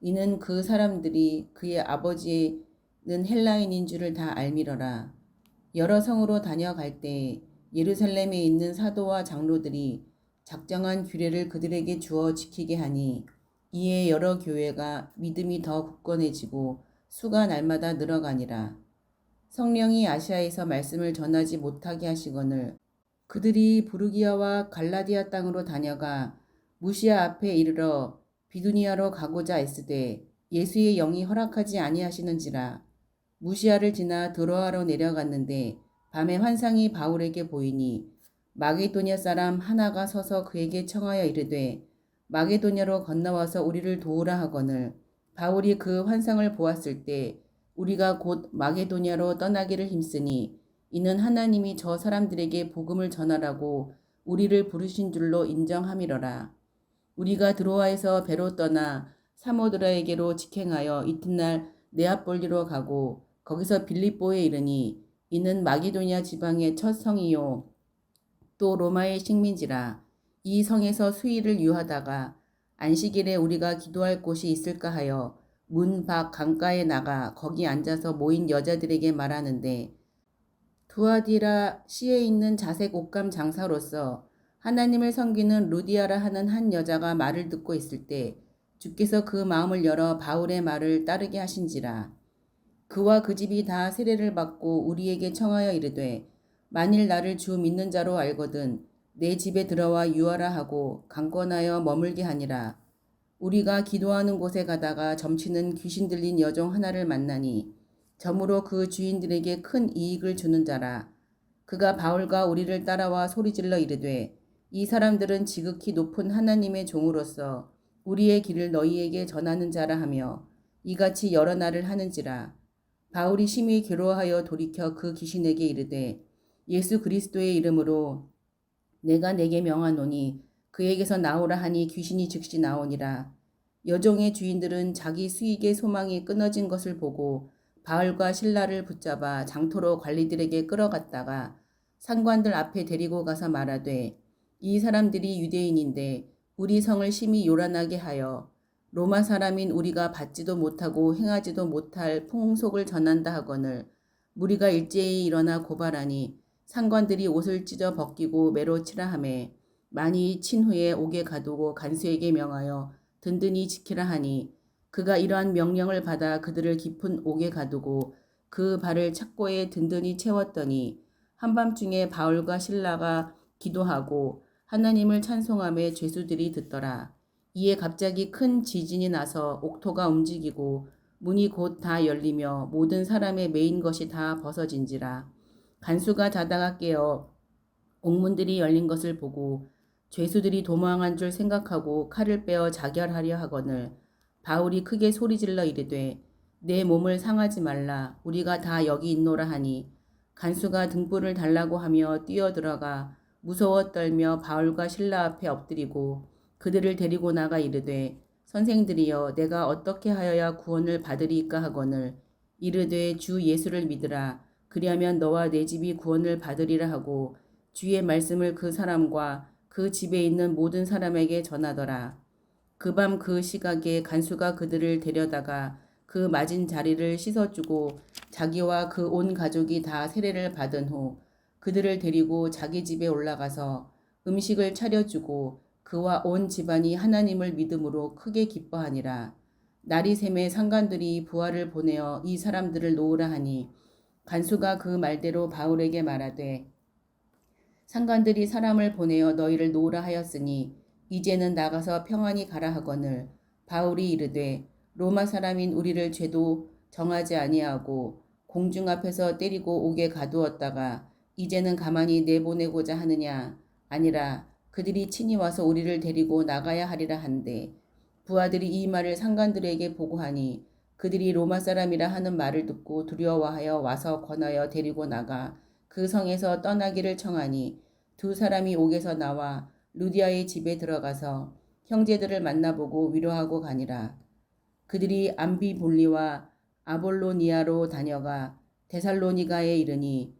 이는 그 사람들이 그의 아버지는 헬라인인 줄을 다 알미러라. 여러 성으로 다녀갈 때 예루살렘에 있는 사도와 장로들이 작정한 규례를 그들에게 주어 지키게 하니 이에 여러 교회가 믿음이 더 굳건해지고 수가 날마다 늘어가니라. 성령이 아시아에서 말씀을 전하지 못하게 하시거늘 그들이 부르기아와 갈라디아 땅으로 다녀가 무시아 앞에 이르러 비두니아로 가고자 애쓰되 예수의 영이 허락하지 아니하시는지라 무시아를 지나 드로아로 내려갔는데 밤에 환상이 바울에게 보이니 마게도냐 사람 하나가 서서 그에게 청하여 이르되 마게도냐로 건너와서 우리를 도우라 하거늘 바울이 그 환상을 보았을 때 우리가 곧 마게도냐로 떠나기를 힘쓰니 이는 하나님이 저 사람들에게 복음을 전하라고 우리를 부르신 줄로 인정함이러라. 우리가 드로아에서 배로 떠나 사모드라에게로 직행하여 이튿날 네아폴리로 가고 거기서 빌립보에 이르니 이는 마기도냐 지방의 첫 성이요. 또 로마의 식민지라. 이 성에서 수일을 유하다가 안식일에 우리가 기도할 곳이 있을까 하여 문 밖 강가에 나가 거기 앉아서 모인 여자들에게 말하는데 두아디라 시에 있는 자색 옷감 장사로서 하나님을 섬기는 루디아라 하는 한 여자가 말을 듣고 있을 때 주께서 그 마음을 열어 바울의 말을 따르게 하신지라. 그와 그 집이 다 세례를 받고 우리에게 청하여 이르되 만일 나를 주 믿는 자로 알거든 내 집에 들어와 유하라 하고 강권하여 머물게 하니라. 우리가 기도하는 곳에 가다가 점치는 귀신 들린 여종 하나를 만나니 점으로 그 주인들에게 큰 이익을 주는 자라. 그가 바울과 우리를 따라와 소리질러 이르되 이 사람들은 지극히 높은 하나님의 종으로서 우리의 길을 너희에게 전하는 자라 하며 이같이 여러 날을 하는지라. 바울이 심히 괴로워하여 돌이켜 그 귀신에게 이르되 예수 그리스도의 이름으로 내가 내게 명하노니 그에게서 나오라 하니 귀신이 즉시 나오니라. 여종의 주인들은 자기 수익의 소망이 끊어진 것을 보고 바울과 신라를 붙잡아 장토로 관리들에게 끌어갔다가 상관들 앞에 데리고 가서 말하되 이 사람들이 유대인인데 우리 성을 심히 요란하게 하여 로마 사람인 우리가 받지도 못하고 행하지도 못할 풍속을 전한다 하거늘 무리가 일제히 일어나 고발하니 상관들이 옷을 찢어 벗기고 매로 치라 하매 많이 친 후에 옥에 가두고 간수에게 명하여 든든히 지키라 하니 그가 이러한 명령을 받아 그들을 깊은 옥에 가두고 그 발을 착고에 든든히 채웠더니 한밤중에 바울과 신라가 기도하고 하나님을 찬송함에 죄수들이 듣더라. 이에 갑자기 큰 지진이 나서 옥토가 움직이고 문이 곧 다 열리며 모든 사람의 메인 것이 다 벗어진지라. 간수가 자다가 깨어 옥문들이 열린 것을 보고 죄수들이 도망한 줄 생각하고 칼을 빼어 자결하려 하거늘 바울이 크게 소리질러 이르되 내 몸을 상하지 말라 우리가 다 여기 있노라 하니 간수가 등불을 달라고 하며 뛰어들어가 무서워 떨며 바울과 신라 앞에 엎드리고 그들을 데리고 나가 이르되 선생들이여 내가 어떻게 하여야 구원을 받으리까 하거늘 이르되 주 예수를 믿으라 그리하면 너와 내 집이 구원을 받으리라 하고 주의 말씀을 그 사람과 그 집에 있는 모든 사람에게 전하더라. 그 밤그 시각에 간수가 그들을 데려다가 그 맞은 자리를 씻어주고 자기와 그 온 가족이 다 세례를 받은 후 그들을 데리고 자기 집에 올라가서 음식을 차려주고 그와 온 집안이 하나님을 믿음으로 크게 기뻐하니라. 날이 샘에 상관들이 부하를 보내어 이 사람들을 놓으라 하니 간수가 그 말대로 바울에게 말하되 상관들이 사람을 보내어 너희를 놓으라 하였으니 이제는 나가서 평안히 가라 하거늘 바울이 이르되 로마 사람인 우리를 죄도 정하지 아니하고 공중 앞에서 때리고 옥에 가두었다가 이제는 가만히 내보내고자 하느냐 아니라 그들이 친히 와서 우리를 데리고 나가야 하리라 한데 부하들이 이 말을 상관들에게 보고하니 그들이 로마 사람이라 하는 말을 듣고 두려워하여 와서 권하여 데리고 나가 그 성에서 떠나기를 청하니 두 사람이 옥에서 나와 루디아의 집에 들어가서 형제들을 만나보고 위로하고 가니라. 그들이 암비볼리와 아볼로니아로 다녀가 데살로니가에 이르니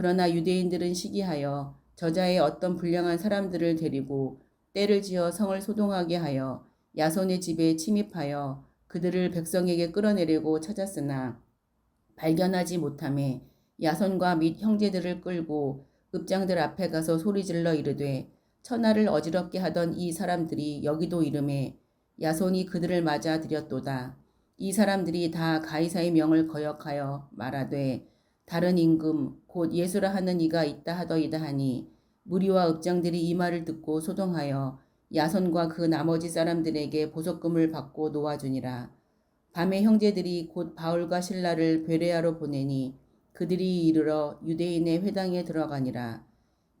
그러나 유대인들은 시기하여 저자의 어떤 불량한 사람들을 데리고 때를 지어 성을 소동하게 하여 야손의 집에 침입하여 그들을 백성에게 끌어내려고 찾았으나 발견하지 못함에 야손과 및 형제들을 끌고 읍장들 앞에 가서 소리질러 이르되 천하를 어지럽게 하던 이 사람들이 여기도 이름에 야손이 그들을 맞아 들였도다. 이 사람들이 다 가이사의 명을 거역하여 말하되 다른 임금 곧 예수라 하는 이가 있다 하더이다 하니 무리와 읍장들이 이 말을 듣고 소동하여 야손과 그 나머지 사람들에게 보석금을 받고 놓아주니라. 밤에 형제들이 곧 바울과 신라를 베레아로 보내니 그들이 이르러 유대인의 회당에 들어가니라.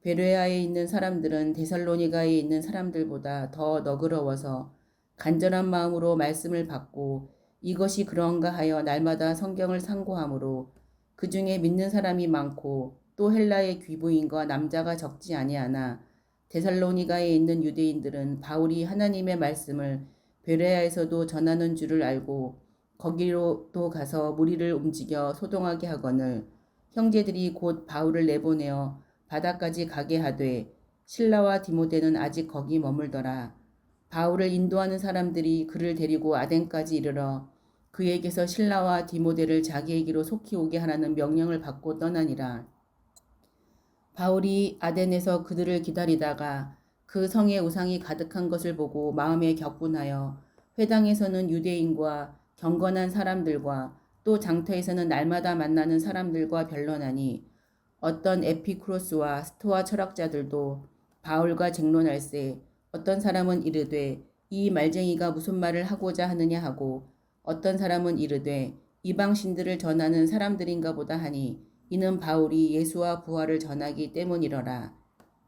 베레아에 있는 사람들은 데살로니가에 있는 사람들보다 더 너그러워서 간절한 마음으로 말씀을 받고 이것이 그런가 하여 날마다 성경을 상고하므로 그 중에 믿는 사람이 많고 또 헬라의 귀부인과 남자가 적지 아니하나 데살로니가에 있는 유대인들은 바울이 하나님의 말씀을 베레아에서도 전하는 줄을 알고 거기로도 가서 무리를 움직여 소동하게 하거늘 형제들이 곧 바울을 내보내어 바다까지 가게 하되 신라와 디모데는 아직 거기 머물더라. 바울을 인도하는 사람들이 그를 데리고 아덴까지 이르러 그에게서 신라와 디모데를 자기에게로 속히 오게 하라는 명령을 받고 떠나니라. 바울이 아덴에서 그들을 기다리다가 그 성에 우상이 가득한 것을 보고 마음에 격분하여 회당에서는 유대인과 경건한 사람들과 또 장터에서는 날마다 만나는 사람들과 변론하니 어떤 에피크로스와 스토아 철학자들도 바울과 쟁론할세 어떤 사람은 이르되 이 말쟁이가 무슨 말을 하고자 하느냐 하고 어떤 사람은 이르되 이방 신들을 전하는 사람들인가 보다 하니 이는 바울이 예수와 부활을 전하기 때문이러라.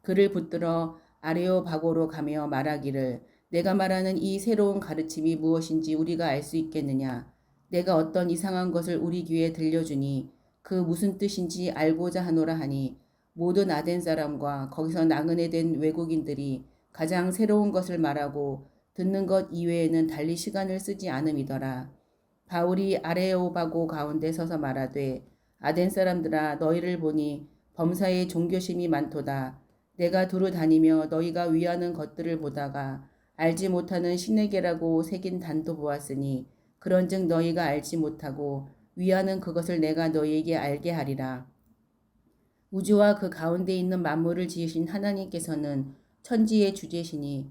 그를 붙들어 아레오바고로 가며 말하기를 내가 말하는 이 새로운 가르침이 무엇인지 우리가 알 수 있겠느냐. 내가 어떤 이상한 것을 우리 귀에 들려주니 그 무슨 뜻인지 알고자 하노라 하니 모든 아덴 사람과 거기서 나그네 된 외국인들이 가장 새로운 것을 말하고 듣는 것 이외에는 달리 시간을 쓰지 않음이더라. 바울이 아레오바고 가운데 서서 말하되 아덴 사람들아 너희를 보니 범사에 종교심이 많도다. 내가 두루 다니며 너희가 위하는 것들을 보다가 알지 못하는 신에게라고 새긴 단도 보았으니 그런즉 너희가 알지 못하고 위하는 그것을 내가 너희에게 알게 하리라. 우주와 그 가운데 있는 만물을 지으신 하나님께서는 천지의 주제시니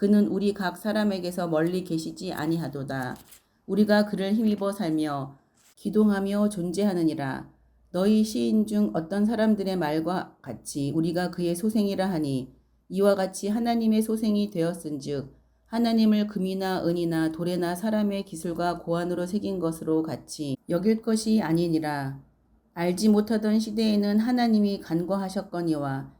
그는 우리 각 사람에게서 멀리 계시지 아니하도다. 우리가 그를 힘입어 살며 기동하며 존재하느니라. 너희 시인 중 어떤 사람들의 말과 같이 우리가 그의 소생이라 하니 이와 같이 하나님의 소생이 되었은즉 하나님을 금이나 은이나 돌에나 사람의 기술과 고안으로 새긴 것으로 같이 여길 것이 아니니라. 알지 못하던 시대에는 하나님이 간과하셨거니와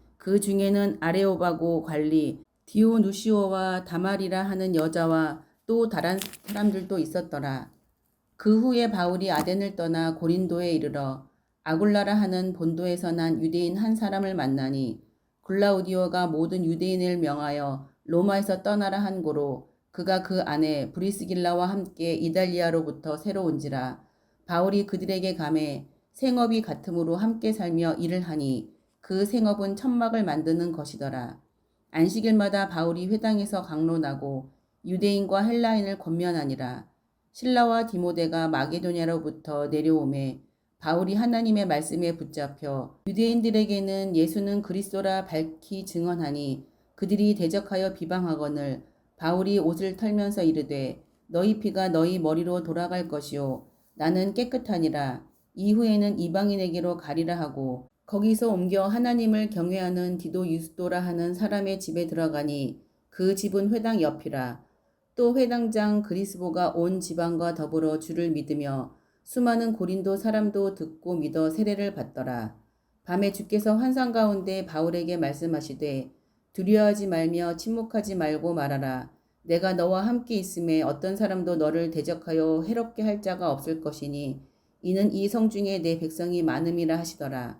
그 중에는 아레오바고 관리 디오누시오와 다말이라 하는 여자와 또 다른 사람들도 있었더라. 그 후에 바울이 아덴을 떠나 고린도에 이르러 아굴라라 하는 본도에서 난 유대인 한 사람을 만나니 글라우디오가 모든 유대인을 명하여 로마에서 떠나라 한 고로 그가 그 안에 브리스길라와 함께 이달리아로부터 새로 온지라 바울이 그들에게 감해 생업이 같음으로 함께 살며 일을 하니 그 생업은 천막을 만드는 것이더라. 안식일마다 바울이 회당에서 강론하고 유대인과 헬라인을 권면하니라. 신라와 디모데가 마게도냐로부터 내려오매 바울이 하나님의 말씀에 붙잡혀 유대인들에게는 예수는 그리스도라 밝히 증언하니 그들이 대적하여 비방하거늘 바울이 옷을 털면서 이르되 너희 피가 너희 머리로 돌아갈 것이요 나는 깨끗하니라 이후에는 이방인에게로 가리라 하고 거기서 옮겨 하나님을 경외하는 디도 유스도라 하는 사람의 집에 들어가니 그 집은 회당 옆이라 또 회당장 그리스보가 온 지방과 더불어 주를 믿으며 수많은 고린도 사람도 듣고 믿어 세례를 받더라. 밤에 주께서 환상 가운데 바울에게 말씀하시되 두려워하지 말며 침묵하지 말고 말하라. 내가 너와 함께 있음에 어떤 사람도 너를 대적하여 해롭게 할 자가 없을 것이니 이는 이 성 중에 내 백성이 많음이라 하시더라.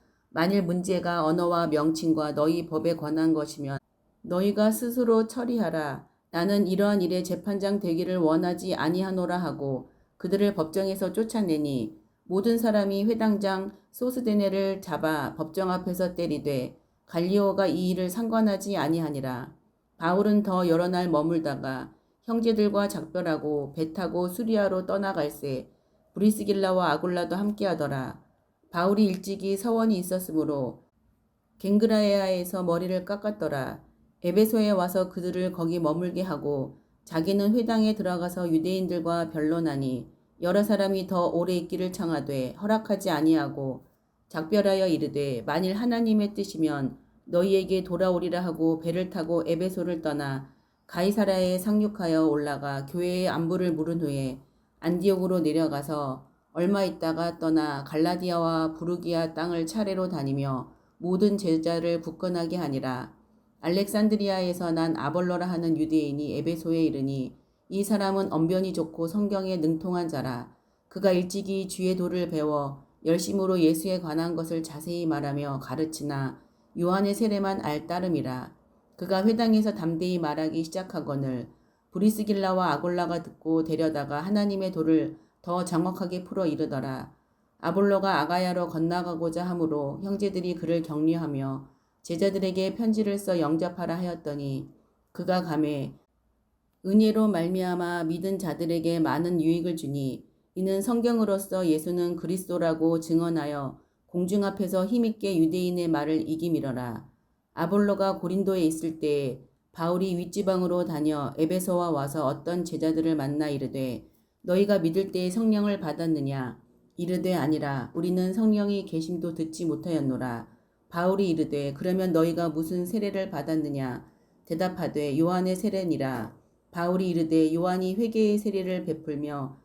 만일 문제가 언어와 명칭과 너희 법에 관한 것이면 너희가 스스로 처리하라. 나는 이러한 일에 재판장 되기를 원하지 아니하노라 하고 그들을 법정에서 쫓아내니 모든 사람이 회당장 소스데네를 잡아 법정 앞에서 때리되 갈리오가 이 일을 상관하지 아니하니라. 바울은 더 여러 날 머물다가 형제들과 작별하고 배 타고 수리아로 떠나갈새 브리스길라와 아굴라도 함께하더라. 바울이 일찍이 서원이 있었으므로 갱그라에아에서 머리를 깎았더라. 에베소에 와서 그들을 거기 머물게 하고 자기는 회당에 들어가서 유대인들과 변론하니 여러 사람이 더 오래 있기를 청하되 허락하지 아니하고 작별하여 이르되 만일 하나님의 뜻이면 너희에게 돌아오리라 하고 배를 타고 에베소를 떠나 가이사라에 상륙하여 올라가 교회의 안부를 물은 후에 안디옥으로 내려가서 얼마 있다가 떠나 갈라디아와 부르기아 땅을 차례로 다니며 모든 제자를 굳건하게 하니라. 알렉산드리아에서 난 아볼로라 하는 유대인이 에베소에 이르니 이 사람은 언변이 좋고 성경에 능통한 자라. 그가 일찍이 주의 도를 배워 열심으로 예수에 관한 것을 자세히 말하며 가르치나 요한의 세례만 알 따름이라. 그가 회당에서 담대히 말하기 시작하거늘 브리스길라와 아골라가 듣고 데려다가 하나님의 도를 더 정확하게 풀어 이르더라. 아볼로가 아가야로 건너가고자 하므로 형제들이 그를 격려하며 제자들에게 편지를 써 영접하라 하였더니 그가 감에 은혜로 말미암아 믿은 자들에게 많은 유익을 주니 이는 성경으로서 예수는 그리스도라고 증언하여 공중 앞에서 힘있게 유대인의 말을 이기밀어라. 아볼로가 고린도에 있을 때 바울이 윗지방으로 다녀 에베소와 와서 어떤 제자들을 만나 이르되 너희가 믿을 때에 성령을 받았느냐? 이르되 아니라 우리는 성령이 계심도 듣지 못하였노라. 바울이 이르되 그러면 너희가 무슨 세례를 받았느냐? 대답하되 요한의 세례니라. 바울이 이르되 요한이 회개의 세례를 베풀며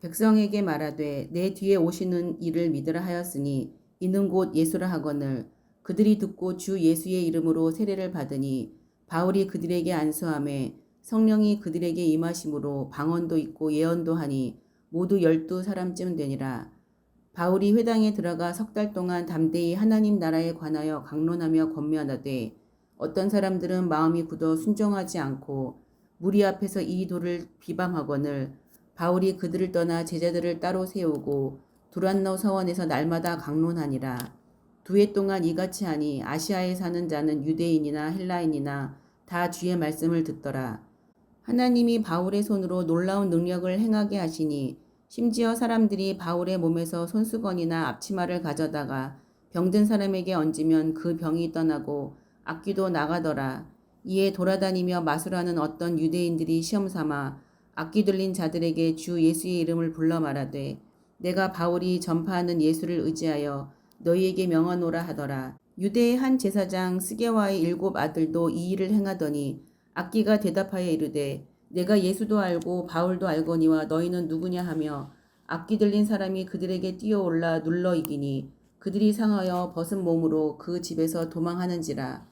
백성에게 말하되 내 뒤에 오시는 이를 믿으라 하였으니 이는 곧 예수라 하거늘. 그들이 듣고 주 예수의 이름으로 세례를 받으니 바울이 그들에게 안수함에 성령이 그들에게 임하심으로 방언도 있고 예언도 하니 모두 열두 사람쯤 되니라 바울이 회당에 들어가 석 달 동안 담대히 하나님 나라에 관하여 강론하며 권면하되 어떤 사람들은 마음이 굳어 순종하지 않고 무리 앞에서 이 도를 비방하거늘 바울이 그들을 떠나 제자들을 따로 세우고 두란노 서원에서 날마다 강론하니라. 두 해 동안 이같이 하니 아시아에 사는 자는 유대인이나 헬라인이나 다 주의 말씀을 듣더라. 하나님이 바울의 손으로 놀라운 능력을 행하게 하시니 심지어 사람들이 바울의 몸에서 손수건이나 앞치마를 가져다가 병든 사람에게 얹으면 그 병이 떠나고 악귀도 나가더라. 이에 돌아다니며 마술하는 어떤 유대인들이 시험 삼아 악귀 들린 자들에게 주 예수의 이름을 불러 말하되 내가 바울이 전파하는 예수를 의지하여 너희에게 명하노라 하더라. 유대의 한 제사장 스게와의 일곱 아들도 이 일을 행하더니 악기가 대답하여 이르되 내가 예수도 알고 바울도 알거니와 너희는 누구냐 하며 악기 들린 사람이 그들에게 뛰어올라 눌러 이기니 그들이 상하여 벗은 몸으로 그 집에서 도망하는지라.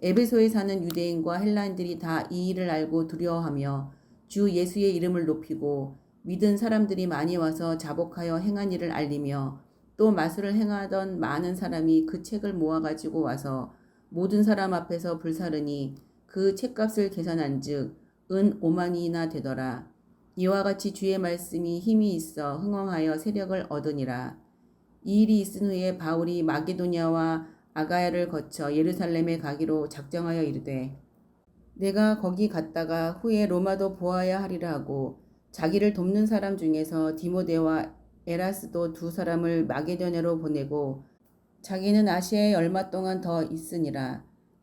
에베소에 사는 유대인과 헬라인들이 다 이 일을 알고 두려워하며 주 예수의 이름을 높이고 믿은 사람들이 많이 와서 자복하여 행한 일을 알리며 또 마술을 행하던 많은 사람이 그 책을 모아 가지고 와서 모든 사람 앞에서 불사르니 그 책값을 계산한 즉 은 5만이나 되더라. 이와 같이 주의 말씀이 힘이 있어 흥왕하여 세력을 얻으니라. 이 일이 있은 후에 바울이 마게도냐와 아가야를 거쳐 예루살렘에 가기로 작정하여 이르되 내가 거기 갔다가 후에 로마도 보아야 하리라 하고 자기를 돕는 사람 중에서 디모데와 에라스도 두 사람을 마게도냐로 보내고 자기는 아시아에 얼마 동안 더 있으니라.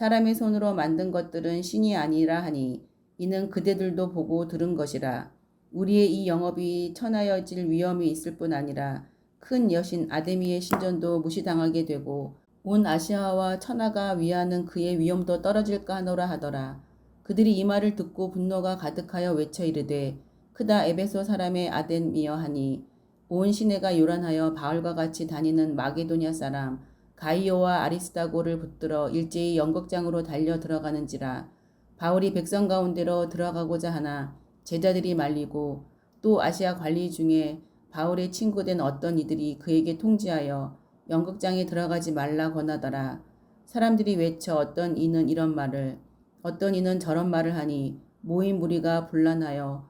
사람의 손으로 만든 것들은 신이 아니라 하니 이는 그대들도 보고 들은 것이라 우리의 이 영업이 천하여질 위험이 있을 뿐 아니라 큰 여신 아데미의 신전도 무시당하게 되고 온 아시아와 천하가 위하는 그의 위험도 떨어질까 하노라 하더라. 그들이 이 말을 듣고 분노가 가득하여 외쳐 이르되 크다 에베소 사람의 아덴이여 하니 온 시내가 요란하여 바울과 같이 다니는 마게도냐 사람 가이오와 아리스다고를 붙들어 일제히 연극장으로 달려 들어가는지라 바울이 백성 가운데로 들어가고자 하나 제자들이 말리고 또 아시아 관리 중에 바울의 친구된 어떤 이들이 그에게 통지하여 연극장에 들어가지 말라 권하더라. 사람들이 외쳐 어떤 이는 이런 말을 어떤 이는 저런 말을 하니 모인 무리가 분란하여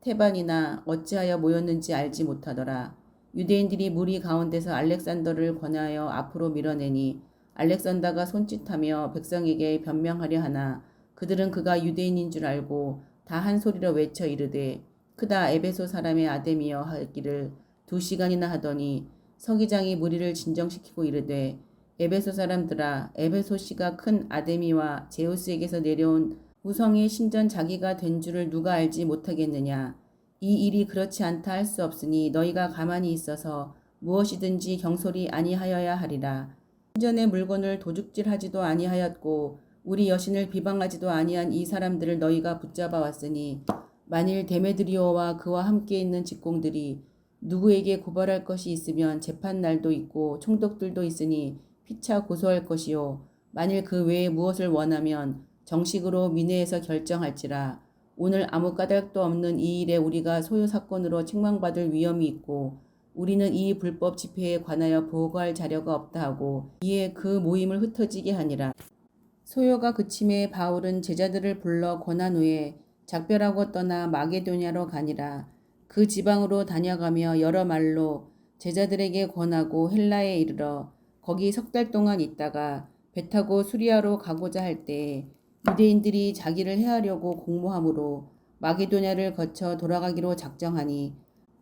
태반이나 어찌하여 모였는지 알지 못하더라. 유대인들이 무리 가운데서 알렉산더를 권하여 앞으로 밀어내니 알렉산더가 손짓하며 백성에게 변명하려 하나 그들은 그가 유대인인 줄 알고 다 한 소리로 외쳐 이르되 크다 에베소 사람의 아데미여 하기를 두 시간이나 하더니 서기장이 무리를 진정시키고 이르되 에베소 사람들아 에베소 씨가 큰 아데미와 제우스에게서 내려온 우성의 신전 자기가 된 줄을 누가 알지 못하겠느냐 이 일이 그렇지 않다 할 수 없으니 너희가 가만히 있어서 무엇이든지 경솔이 아니하여야 하리라. 신전의 물건을 도둑질하지도 아니하였고 우리 여신을 비방하지도 아니한 이 사람들을 너희가 붙잡아 왔으니 만일 데메드리오와 그와 함께 있는 직공들이 누구에게 고발할 것이 있으면 재판 날도 있고 총독들도 있으니 피차 고소할 것이요. 만일 그 외에 무엇을 원하면 정식으로 민회에서 결정할지라 오늘 아무 까닭도 없는 이 일에 우리가 소요 사건으로 책망받을 위험이 있고 우리는 이 불법 집회에 관하여 보고할 자료가 없다 하고 이에 그 모임을 흩어지게 하니라. 소요가 그침에 바울은 제자들을 불러 권한 후에 작별하고 떠나 마게도냐로 가니라. 그 지방으로 다녀가며 여러 말로 제자들에게 권하고 헬라에 이르러 거기 석 달 동안 있다가 배 타고 수리아로 가고자 할 때 유대인들이 자기를 해하려고 공모함으로 마게도냐를 거쳐 돌아가기로 작정하니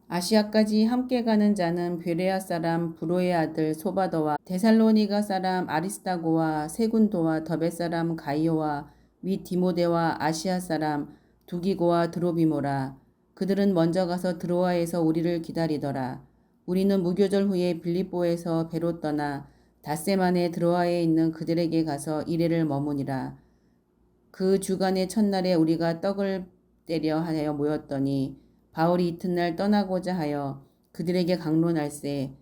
아시아까지 함께 가는 자는 베레아 사람 브로의 아들 소바더와 데살로니가 사람 아리스타고와 세군도와 더베 사람 가이오와 및 디모데와 아시아 사람 두기고와 드로비모라. 그들은 먼저 가서 드로아에서 우리를 기다리더라. 우리는 무교절 후에 빌립보에서 배로 떠나 닷새만에 드로아에 있는 그들에게 가서 이래를 머무니라 그 주간의 첫날에 우리가 떡을 때려 하여 모였더니 바울이 이튿날 떠나고자 하여 그들에게 강론할세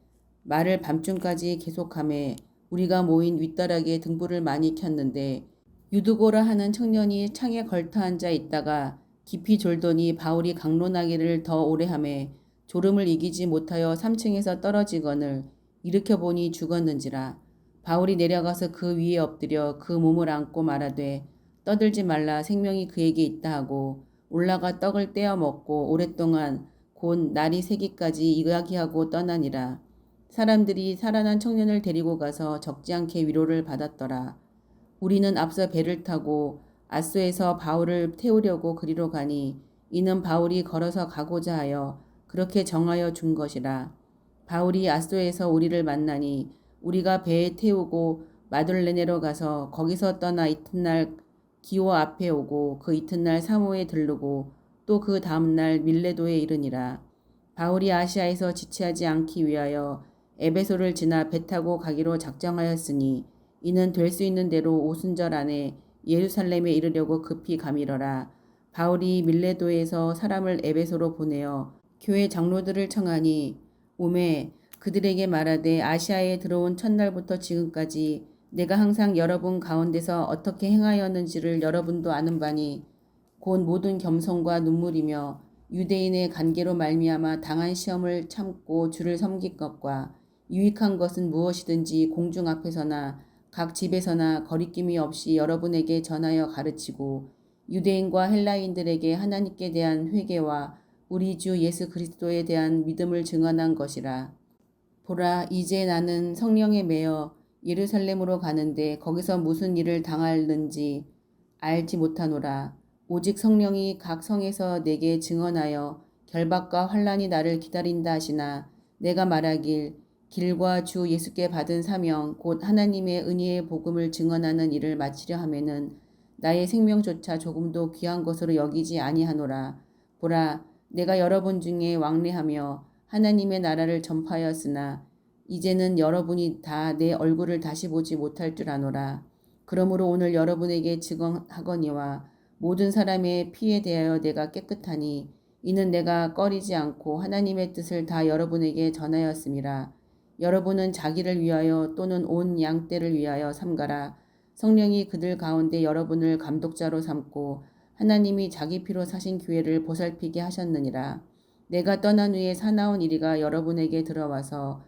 말을 밤중까지 계속함에 우리가 모인 윗다락에 등불을 많이 켰는데 유두고라 하는 청년이 창에 걸터 앉아 있다가 깊이 졸더니 바울이 강론하기를 더 오래 함에 졸음을 이기지 못하여 3층에서 떨어지거늘 일으켜 보니 죽었는지라. 바울이 내려가서 그 위에 엎드려 그 몸을 안고 말하되 떠들지 말라 생명이 그에게 있다 하고 올라가 떡을 떼어 먹고 오랫동안 곧 날이 새기까지 이야기하고 떠나니라. 사람들이 살아난 청년을 데리고 가서 적지 않게 위로를 받았더라. 우리는 앞서 배를 타고 아소에서 바울을 태우려고 그리로 가니 이는 바울이 걸어서 가고자 하여 그렇게 정하여 준 것이라. 바울이 아소에서 우리를 만나니 우리가 배에 태우고 마들레네로 가서 거기서 떠나 이튿날 기호 앞에 오고 그 이튿날 사모에 들르고 또 그 다음날 밀레도에 이르니라. 바울이 아시아에서 지체하지 않기 위하여 에베소를 지나 배 타고 가기로 작정하였으니 이는 될 수 있는 대로 오순절 안에 예루살렘에 이르려고 급히 가미러라. 바울이 밀레도에서 사람을 에베소로 보내어 교회 장로들을 청하니 오매 그들에게 말하되 아시아에 들어온 첫날부터 지금까지 내가 항상 여러분 가운데서 어떻게 행하였는지를 여러분도 아는 바니 곧 모든 겸손과 눈물이며 유대인의 관계로 말미암아 당한 시험을 참고 주를 섬길 것과 유익한 것은 무엇이든지 공중 앞에서나 각 집에서나 거리낌이 없이 여러분에게 전하여 가르치고 유대인과 헬라인들에게 하나님께 대한 회개와 우리 주 예수 그리스도에 대한 믿음을 증언한 것이라. 보라 이제 나는 성령에 매여 예루살렘으로 가는데 거기서 무슨 일을 당할는지 알지 못하노라. 오직 성령이 각 성에서 내게 증언하여 결박과 환란이 나를 기다린다 하시나 내가 말하길 길과 주 예수께 받은 사명 곧 하나님의 은혜의 복음을 증언하는 일을 마치려 하면은 나의 생명조차 조금도 귀한 것으로 여기지 아니하노라. 보라 내가 여러분 중에 왕래하며 하나님의 나라를 전파하였으나 이제는 여러분이 다 내 얼굴을 다시 보지 못할 줄 아노라. 그러므로 오늘 여러분에게 증언하거니와 모든 사람의 피에 대하여 내가 깨끗하니 이는 내가 꺼리지 않고 하나님의 뜻을 다 여러분에게 전하였음이라. 여러분은 자기를 위하여 또는 온 양떼를 위하여 삼가라. 성령이 그들 가운데 여러분을 감독자로 삼고 하나님이 자기 피로 사신 교회를 보살피게 하셨느니라. 내가 떠난 후에 사나운 이리가 여러분에게 들어와서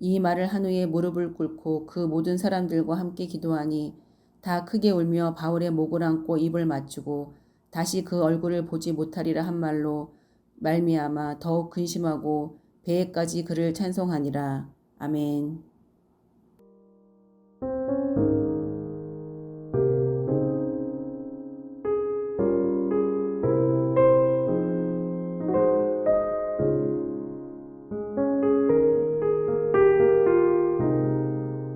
이 말을 한 후에 무릎을 꿇고 그 모든 사람들과 함께 기도하니 다 크게 울며 바울의 목을 안고 입을 맞추고 다시 그 얼굴을 보지 못하리라 한 말로 말미암아 더욱 근심하고 배에까지 그를 찬송하니라. 아멘.